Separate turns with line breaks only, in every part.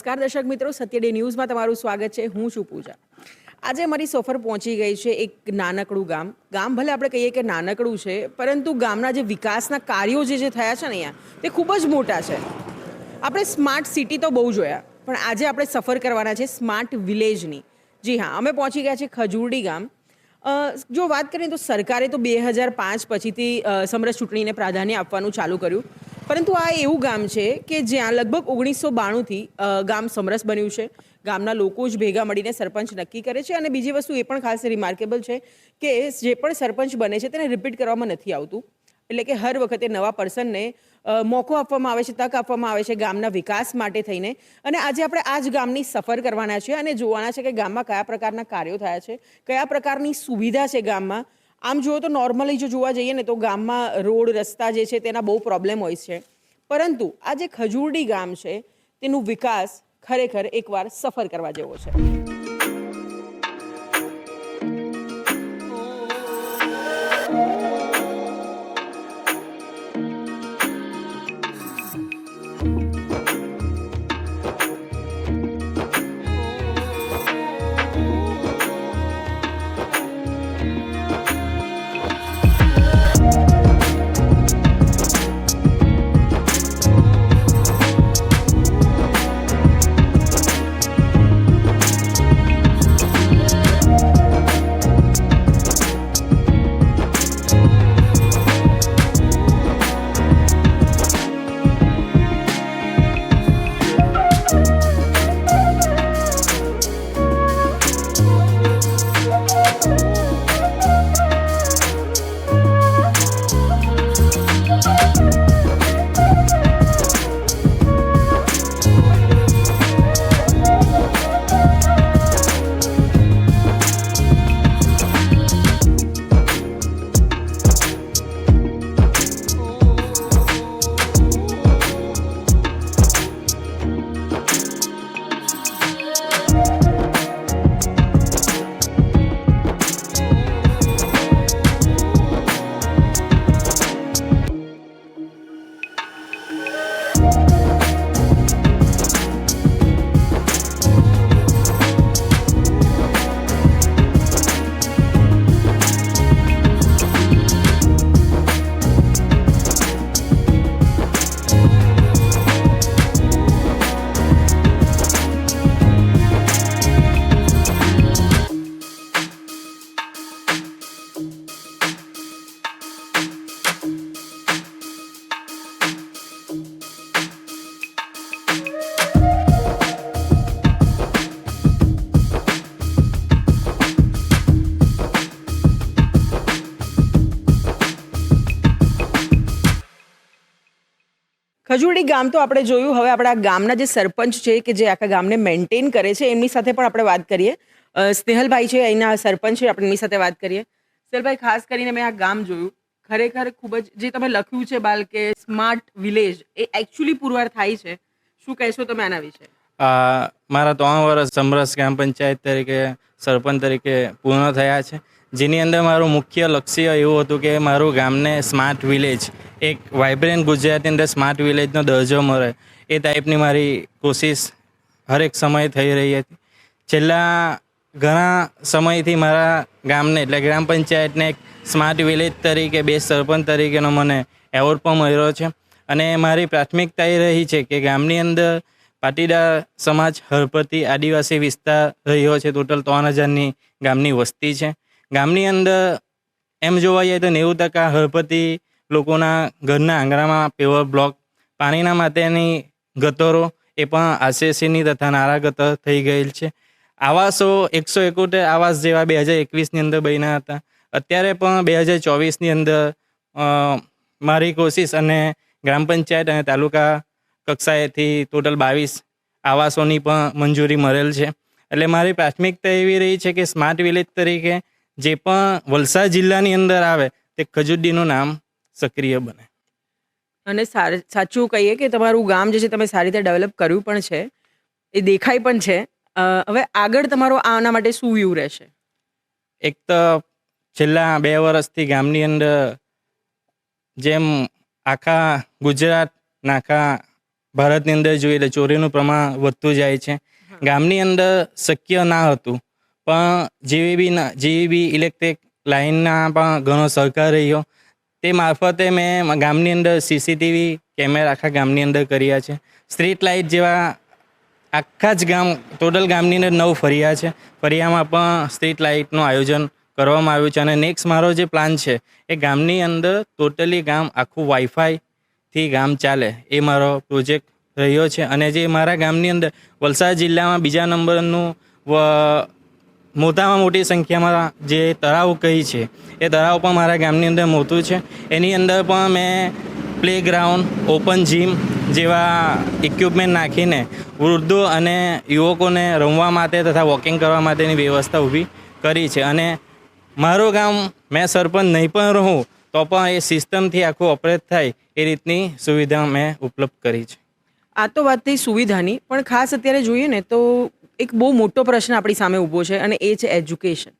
નમસ્કાર દર્શક મિત્રો, સત્ય ડે ન્યૂઝમાં તમારું સ્વાગત છે. હું છું પૂજા. આજે મારી સફર પહોંચી ગઈ છે એક નાનકડું ગામ. ગામ ભલે આપણે કહીએ કે નાનકડું છે, પરંતુ ગામના જે વિકાસના કાર્યો જે જે થયા છે ને અહીંયા, તે ખૂબ જ મોટા છે. આપણે સ્માર્ટ સિટી તો બહુ જોયા, પણ આજે આપણે સફર કરવાના છે સ્માર્ટ વિલેજની. જી હા, અમે પહોંચી ગયા છે ખજુરડી ગામ. જો વાત કરીએ તો સરકારે તો બે હજાર પાંચ પછીથી સમરસ ચૂંટણીને પ્રાધાન્ય આપવાનું ચાલુ કર્યું. પરંતુ આ એવું ગામ છે કે જ્યાં લગભગ ઓગણીસો બાણુંથી ગામ સમરસ બન્યું છે. ગામના લોકો જ ભેગા મળીને સરપંચ નક્કી કરે છે અને બીજી વસ્તુ એ પણ ખાસ રિમાર્કેબલ છે કે જે પણ સરપંચ બને છે તેને રિપીટ કરવામાં નથી આવતું. એટલે કે હર વખતે નવા પર્સનને મોકો આપવામાં આવે છે, તક આપવામાં આવે છે ગામના વિકાસ માટે થઈને. અને આજે આપણે આ જ ગામની સફર કરવાના છે અને જોવાના છે કે ગામમાં કયા પ્રકારના કાર્યો થયા છે, કયા પ્રકારની સુવિધા છે ગામમાં આમ જુઓ તો નોર્મલી જો જોવા જઈએ ને તો ગામમાં રોડ, રસ્તા જે છે તેના બહુ પ્રોબ્લેમ હોય છે. પરંતુ આ જે ખજૂરડી ગામ છે, તેનું વિકાસ ખરેખર એકવાર સફર કરવા જેવો છે. ખજૂરડી ગામ તો આપણે જોયું. હવે આપણા ગામના જે સરપંચ છે કે જે આખા ગામને મેન્ટેન કરે છે, એમની સાથે પણ આપણે વાત કરીએ. સ્નેહલભાઈ છે અહીંના સરપંચ છે, આપણે એમની સાથે વાત કરીએ. સ્નેહલભાઈ, ખાસ કરીને મેં આ ગામ જોયું. ખરેખર ખૂબ જ, જે તમે લખ્યું છે બાલ કે સ્માર્ટ વિલેજ એ એકચ્યુઅલી પુરવાર થાય છે. શું કહેશો તમે આના વિશે?
મારા ત્રણ વર્ષ સમરસ ગ્રામ પંચાયત તરીકે, સરપંચ તરીકે પૂર્ણ થયા છે. જેની અંદર મારું મુખ્ય લક્ષ્ય એવું હતું કે મારું ગામને સ્માર્ટ વિલેજ, એક વાઇબ્રન્ટ ગુજરાતની અંદર સ્માર્ટ વિલેજનો દરજ્જો મળે. એ ટાઈપની મારી કોશિશ હરેક સમયે થઈ રહી હતી. છેલ્લા ઘણા સમયથી મારા ગામને, એટલે ગ્રામ પંચાયતને એક સ્માર્ટ વિલેજ તરીકે, બે સરપંચ તરીકેનો મને એવોર્ડ પણ મળ્યો છે. અને મારી પ્રાથમિકતા એ રહી છે કે ગામની અંદર પાટીદાર સમાજ હળપતિ આદિવાસી વિસ્તાર રહ્યો છે. ટોટલ ત્રણ હજારની ગામની વસ્તી છે. ગામની અંદર એમ જોવા જઈએ તો નેવું ટકા હળપતિ લોકોના ઘરના આંગણામાં પેવર બ્લોક પાણીના માટેની ગતરો એ પણ આરસીસીની તથા નારા ગતર થઈ ગયેલ છે. આવાસો એકસો એકોતેર આવાસ જેવા બે હજાર એકવીસની અંદર બન્યા હતા. અત્યારે પણ બે હજાર ચોવીસની અંદર મારી કોશિશ અને ગ્રામ પંચાયત અને તાલુકા કક્ષાએથી ટોટલ બાવીસ આવાસોની પણ મંજૂરી મળેલ છે. એટલે મારી પ્રાથમિકતા એવી રહી છે કે સ્માર્ટ વિલેજ તરીકે જે પણ વલસાડ જિલ્લાની અંદર આવે તે ખજુડીનું નામ સક્રિય બને.
અને સાચું કહીએ કે તમારું ગામ જે છે તમે સારી રીતે ડેવલપ કર્યું પણ છે એ દેખાય પણ છે. હવે આગળ તમારો આના માટે શું વ્યૂ રહેશે?
એક તો છેલ્લા બે વર્ષથી ગામની અંદર જેમ આખા ગુજરાત આખા ભારતની અંદર જોઈએ તો ચોરીનું પ્રમાણ વધતું જાય છે. ગામની અંદર શક્ય ના હતું પણ જેવી બી ના- જેવી બી ઇલેક્ટ્રિક લાઇનના પણ ઘણો સહકાર રહ્યો. તે મારફતે મેં ગામની અંદર સીસીટીવી કેમેરા આખા ગામની અંદર કર્યા છે. સ્ટ્રીટ લાઇટ જેવા આખા જ ગામ ટોટલ ગામની અંદર નવ ફરિયા છે. ફરિયામાં પણ સ્ટ્રીટ લાઇટનું આયોજન કરવામાં આવ્યું છે. અને નેક્સ્ટ મારો જે પ્લાન છે એ ગામની અંદર ટોટલી ગામ આખું વાઈફાઈથી ગામ ચાલે. એ મારો પ્રોજેક્ટ રહ્યો છે અને જે મારા ગામની અંદર વલસાડ જિલ્લામાં બીજા નંબરનું, વ- મોટામાં મોટી સંખ્યામાં જે તળાવ કહી છે, એ તળાવ પણ મારા ગામની અંદર મોટું છે. એની અંદર પણ મેં પ્લેગ્રાઉન્ડ ઓપન જીમ જેવા ઇક્વિપમેન્ટ નાખીને વૃદ્ધો અને યુવકોને રમવા માટે તથા વોકિંગ કરવા માટેની વ્યવસ્થા ઊભી કરી છે. અને મારું ગામ, મેં સરપંચ નહીં પણ રહું તો પણ એ સિસ્ટમથી આખું ઓપરેટ થાય એ રીતની સુવિધા મેં ઉપલબ્ધ કરી છે.
આ તો વાત થઈ સુવિધાની પણ ખાસ અત્યારે જોઈએ ને તો એક બહુ મોટો પ્રશ્ન આપણી સામે ઊભો છે અને એ છે એજ્યુકેશન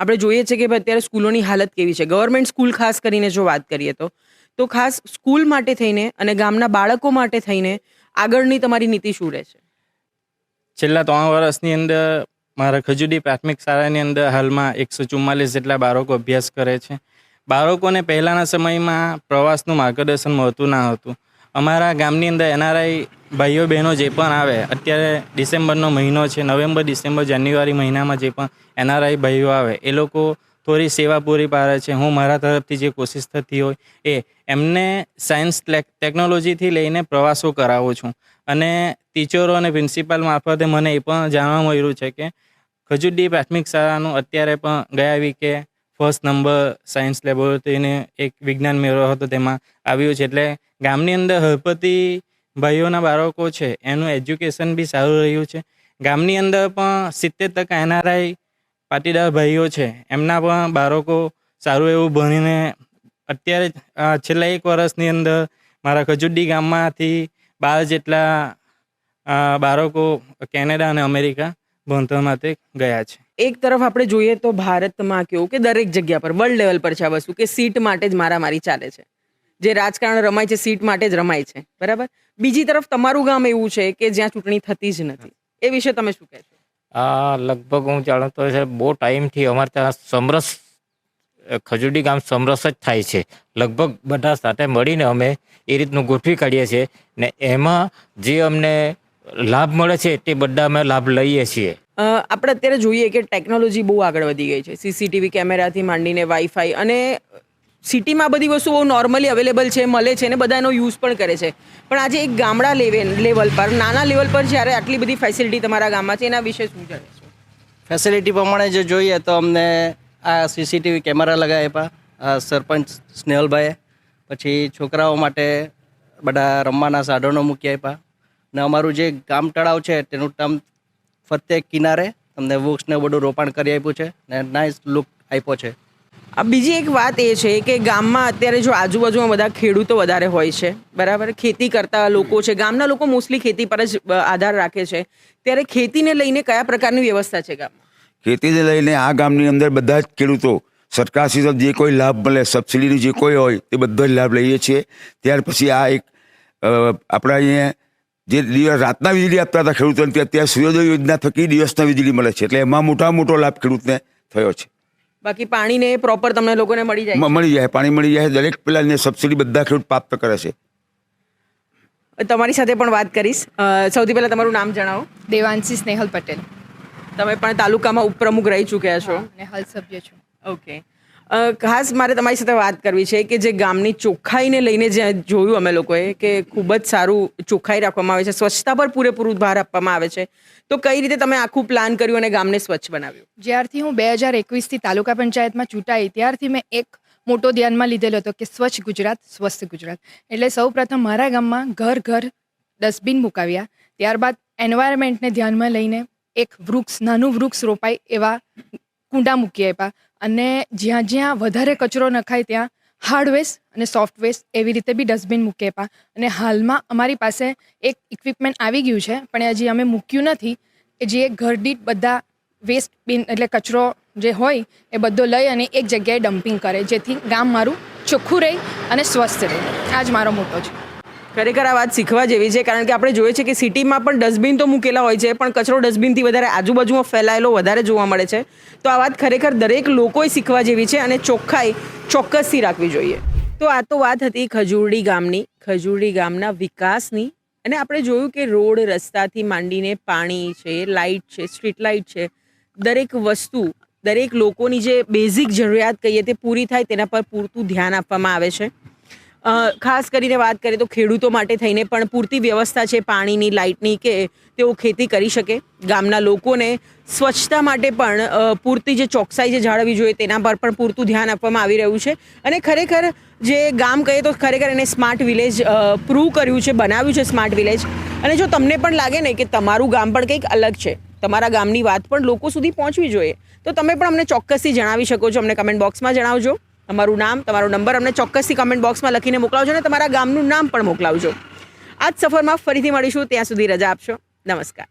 આપણે જોઈએ છે કે ભાઈ અત્યારે સ્કૂલોની હાલત કેવી છે? ગવર્મેન્ટ સ્કૂલ ખાસ કરીને જો વાત કરીએ તો તો ખાસ સ્કૂલ માટે થઈને અને ગામના બાળકો માટે થઈને આગળની તમારી નીતિ શું રહેશે
છેલ્લા ત્રણ વર્ષની અંદર મારા ખજુડી પ્રાથમિક શાળાની અંદર હાલમાં એકસો ચુમ્માલીસ જેટલા બાળકો અભ્યાસ કરે છે. બાળકોને પહેલાંના સમયમાં પ્રવાસનું માર્ગદર્શન મળતું ના હતું. અમારા ગામની અંદર એનઆરઆઈ ભાઈઓ બહેનો જે પણ આવે, અત્યારે ડિસેમ્બરનો મહિનો છે, નવેમ્બર, ડિસેમ્બર, જાન્યુઆરી મહિનામાં જે પણ એનઆરઆઈ ભાઈઓ આવે, એ લોકો થોડી સેવા પૂરી પાડે છે. હું મારા તરફથી જે કોશિશ થતી હોય એ એમને સાયન્સ ટેકનોલોજીથી લઈને પ્રવાસો કરાવું છું. અને ટીચરો અને પ્રિન્સિપાલ મારફતે મને એ પણ જાણવા મળ્યું છે કે ખજુડી પ્રાથમિક શાળાનું અત્યારે પણ ગયા વીકે ફર્સ્ટ નંબર સાયન્સ લેબોરેટરીને એક વિજ્ઞાન મેળો હતો તેમાં આવ્યું છે. એટલે ગામની અંદર હળપતિ ભાઈઓના બાળકો છે, એનું એજ્યુકેશન બી સારું રહ્યું છે. ગામની અંદર પણ સિત્તેર ટકા એનઆરઆઈ પાટીદાર ભાઈઓ છે, એમના પણ બાળકો સારું એવું ભણીને અત્યારે છેલ્લા એક વર્ષની અંદર મારા ખજુડી ગામમાંથી બાર જેટલા બાળકો કેનેડા અને અમેરિકા ભણતર માટે ગયા છે.
એક તરફ આપણે જોઈએ તો ભારતમાં કેવું કે દરેક જગ્યા પર વર્લ્ડ લેવલ પર છે આ વસ્તુ કે સીટ માટે જ મારામારી ચાલે છે. જે રાજકારણ રમાય છે સીટ માટે જ રમાય છે. બરાબર? બીજી તરફ તમારું ગામ એવું છે કે જ્યાં ચૂંટણી થતી જ નથી. એ વિશે તમે શું કહેશો?
આ લગભગ હું જાણતો છે, બહુ ટાઈમથી અમારે ત્યાં સમરસ, ખજુડી ગામ સમરસ જ થાય છે. લગભગ બધા સાથે મળીને અમે એ રીતનું ગોઠવી કાઢીએ છીએ ને એમાં જે અમને લાભ મળે છે તે બધા અમે લાભ લઈએ છીએ.
આપણે અત્યારે જોઈએ કે ટેકનોલોજી બહુ આગળ વધી ગઈ છે. સીસીટીવી કેમેરાથી માંડીને વાઈફાઈ અને સિટીમાં બધી વસ્તુ બહુ નોર્મલી અવેલેબલ છે મળે છે ને બધા એનો યુઝ પણ કરે છે. પણ આજે એક ગામડા લેવલ લેવલ પર નાના લેવલ પર જ્યારે આટલી બધી ફેસિલિટી તમારા ગામમાં છે એના વિશે શું જણાવશો
ફેસિલિટી પ્રમાણે જો જોઈએ તો અમને આ સીસીટીવી કેમેરા લગાવ્યા આ સરપંચ સ્નેહલભાઈએ પછી છોકરાઓ માટે બધા રમવાના સાધનો મૂકી આપ્યા. ને અમારું જે ગામ તળાવ છે તેનું ટર્મ ફરતે કિનારે તમને વૃક્ષને બધું રોપાણ કરી આપ્યું છે ને નાઇસ લુક આપ્યો છે.
આ બીજી એક વાત એ છે કે ગામમાં અત્યારે જો આજુબાજુમાં બધા ખેડૂતો વધારે હોય છે બરાબર? ખેતી કરતા લોકો છે ગામના લોકો મોસ્ટલી ખેતી પર જ આધાર રાખે છે. ત્યારે ખેતીને લઈને કયા પ્રકારની વ્યવસ્થા છે ગામમાં?
ખેતીને લઈને આ ગામની અંદર બધા જ ખેડૂતો સરકારશ્રી તરફ જે કોઈ લાભ મળે સબસિડીનું જે કોઈ હોય તે બધો જ લાભ લઈએ છીએ. ત્યાર પછી આ એક આપણા અહીંયા જે દિવસ રાતના વીજળી આપતા હતા ખેડૂતોને તે અત્યારે સૂર્યોદય યોજના થકી દિવસના વીજળી મળે છે. એટલે એમાં મોટા મોટો લાભ ખેડૂતને થયો છે.
બાકી પાણીને પ્રોપર તમને લોકોને મળી જાય
મળી જાય પાણી મળી જાય દરેક પેલાને સબસિડી બધા ખેડૂત પ્રાપ્ત કરે છે.
તમારી સાથે પણ વાત કરીશ. સૌથી પહેલા તમારું નામ જણાવો.
દેવાંશી સ્નેહલ પટેલ.
તમે પણ તાલુકામાં ઉપપ્રમુખ રહી ચૂક્યા છો.
અને હાલ સભ્ય છું.
ઓકે ખાસ મારે તમારી સાથે વાત કરવી છે કે જે ગામની ચોખ્ખાઈને લઈને જે જોયું અમે લોકોએ કે ખૂબ જ સારું ચોખ્ખાઈ રાખવામાં આવે છે, સ્વચ્છતા પર પૂરેપૂરું ભાર આપવામાં આવે છે. તો કઈ રીતે તમે આખું પ્લાન કર્યું અને ગામને સ્વચ્છ બનાવ્યું?
જ્યારથી હું બે હજાર એકવીસથી તાલુકા પંચાયતમાં ચૂંટાઈ, ત્યારથી મેં એક મોટો ધ્યાનમાં લીધેલો હતો કે સ્વચ્છ ગુજરાત, સ્વસ્થ ગુજરાત. એટલે સૌ પ્રથમ મારા ગામમાં ઘર ઘર ડસ્ટબિન મુકાવ્યા. ત્યારબાદ એન્વાયરમેન્ટને ધ્યાનમાં લઈને એક વૃક્ષ, નાનું વૃક્ષ રોપાય એવા કુંડા મૂકી આપ્યા. અને જ્યાં જ્યાં વધારે કચરો નખાય ત્યાં હાર્ડ વેસ્ટ અને સોફ્ટ વેસ્ટ એવી રીતે બી ડસ્ટબિન મૂકે પા. અને હાલમાં અમારી પાસે એક ઇક્વિપમેન્ટ આવી ગયું છે, પણ હજી અમે મૂક્યું નથી. કે જે ઘરદીઠ બધા વેસ્ટ બિન એટલે કચરો જે હોય, એ બધો લઈ અને એક જગ્યાએ ડમ્પિંગ કરે, જેથી ગામ મારું ચોખ્ખું રહે અને સ્વસ્થ રહે. આ જ મારો મોટો છે.
ખરેખર આ વાત શીખવા જેવી છે, કારણ કે આપણે જોઈએ છે કે સિટીમાં પણ ડસ્ટબિન તો મૂકેલા હોય છે, પણ કચરો ડસ્ટબિનથી વધારે આજુબાજુમાં ફેલાયેલો વધારે જોવા મળે છે. તો આ વાત ખરેખર દરેક લોકોએ શીખવા જેવી છે અને ચોખ્ખાઈ ચોક્કસથી રાખવી જોઈએ. તો આ તો વાત હતી ખજૂરડી ગામની. ખજૂરડી ગામના વિકાસની. અને આપણે જોયું કે રોડ રસ્તાથી માંડીને પાણી છે, લાઇટ છે, સ્ટ્રીટ લાઇટ છે, દરેક વસ્તુ, દરેક લોકોની જે બેઝિક જરૂરિયાત કહીએ તે પૂરી થાય તેના પર પૂરતું ધ્યાન આપવામાં આવે છે. ખાસ કરીને વાત કરીએ તો ખેડૂતો માટે થઈને પણ પૂરતી વ્યવસ્થા છે પાણીની, લાઇટની કે તેઓ ખેતી કરી શકે. ગામના લોકોને સ્વચ્છતા માટે પણ પૂરતી જે ચોકસાઈ જે જાળવવી જોઈએ તેના પર પણ પૂરતું ધ્યાન આપવામાં આવી રહ્યું છે. અને ખરેખર જે ગામ કહીએ તો ખરેખર એને સ્માર્ટ વિલેજ પ્રૂવ કર્યું છે, બનાવ્યું છે સ્માર્ટ વિલેજ અને જો તમને પણ લાગે ને કે તમારું ગામ પણ કંઈક અલગ છે, તમારા ગામની વાત પણ લોકો સુધી પહોંચવી જોઈએ, તો તમે પણ અમને ચોક્કસથી જણાવી શકો છો. અમને કમેન્ટ બોક્સમાં જણાવજો. તમારું નામ, તમારો નંબર અમને ચોક્કસથી કમેન્ટ બોક્સમાં લખીને મોકલાવજો અને તમારા ગામનું નામ પણ મોકલાવજો. આ જ સફરમાં ફરીથી મળીશું, ત્યાં સુધી રજા આપશો. નમસ્કાર.